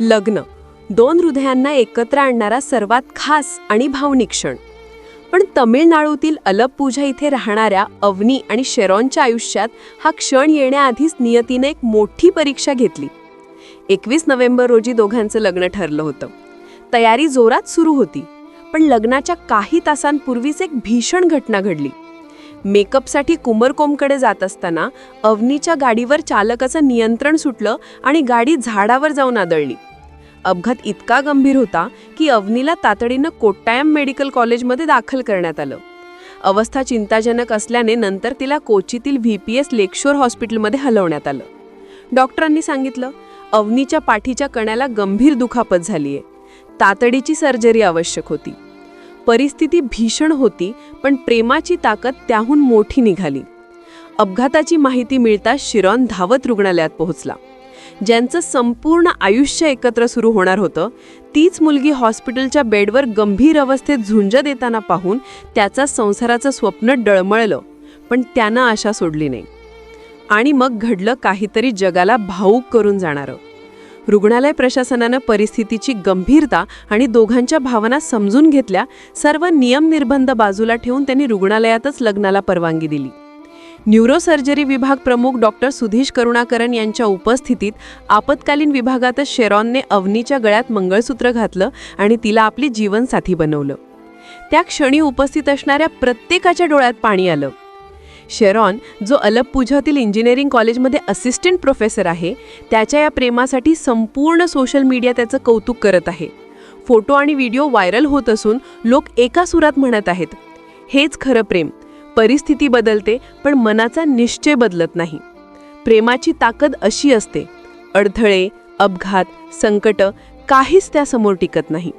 लग्न. दोन हृदयांना एकत्र आणणारा सर्वात खास आणि भावनिक क्षण. पण तमिळनाडूतील अलपपूजा इथे राहणाऱ्या अवनी आणि शेरॉनच्या आयुष्यात हा क्षण येण्याआधीच नियतीने एक मोठी परीक्षा घेतली. एकवीस नोव्हेंबर रोजी दोघांचं लग्न ठरलं होतं. तयारी जोरात सुरू होती पण लग्नाच्या काही तासांपूर्वीच एक भीषण घटना घडली. मेकअपसाठी कुमरकोमकडे जात असताना अवनीच्या गाडीवर चालकाचं नियंत्रण सुटलं आणि गाडी झाडावर जाऊन आदळली. अपघात इतका गंभीर होता की अवनीला तातडीनं कोट्टायम मेडिकल कॉलेजमध्ये दाखल करण्यात आलं. अवस्था चिंताजनक असल्याने नंतर तिला कोचीतील व्ही पी एस लेकशोर हॉस्पिटलमध्ये हलवण्यात आलं. डॉक्टरांनी सांगितलं अवनीच्या पाठीच्या कण्याला गंभीर दुखापत झालीये. तातडीची सर्जरी आवश्यक होती. परिस्थिती भीषण होती पण प्रेमाची ताकद त्याहून मोठी निघाली. अपघाताची माहिती मिळताच शिरॉन धावत रुग्णालयात पोहोचला. ज्यांचं संपूर्ण आयुष्य एकत्र सुरू होणार होतं तीच मुलगी हॉस्पिटलच्या बेडवर गंभीर अवस्थेत झुंज देताना पाहून त्याचा संसाराचं स्वप्न डळमळलं पण त्यानं आशा सोडली नाही. आणि मग घडलं काहीतरी जगाला भाऊक करून जाणारं. रुग्णालय प्रशासनानं परिस्थितीची गंभीरता आणि दोघांच्या भावना समजून घेतल्या सर्व नियम निर्बंध बाजूला ठेवून त्यांनी रुग्णालयातच लग्नाला परवानगी दिली. न्यूरोसर्जरी विभाग प्रमुख डॉक्टर सुधीश करुणाकरन यांच्या उपस्थितीत आपत्कालीन विभागातच शेरॉनने अवनीच्या गळ्यात मंगळसूत्र घातलं आणि तिला आपली जीवनसाथी बनवलं. त्या क्षणी उपस्थित असणाऱ्या प्रत्येकाच्या डोळ्यात पाणी आलं. शेरॉन जो अलपपूजातील इंजिनिअरिंग कॉलेजमध्ये असिस्टंट प्रोफेसर आहे त्याच्या या प्रेमासाठी संपूर्ण सोशल मीडिया त्याचं कौतुक करत आहे. फोटो आणि व्हिडिओ व्हायरल होत असून लोक एका सुरात म्हणत आहेत हेच खरं प्रेम. परिस्थिती बदलते पण मनाचा निश्चय बदलत नाही. प्रेमाची ताकद अशी असते. अडथळे अपघात संकट काहीच त्यासमोर टिकत नाही.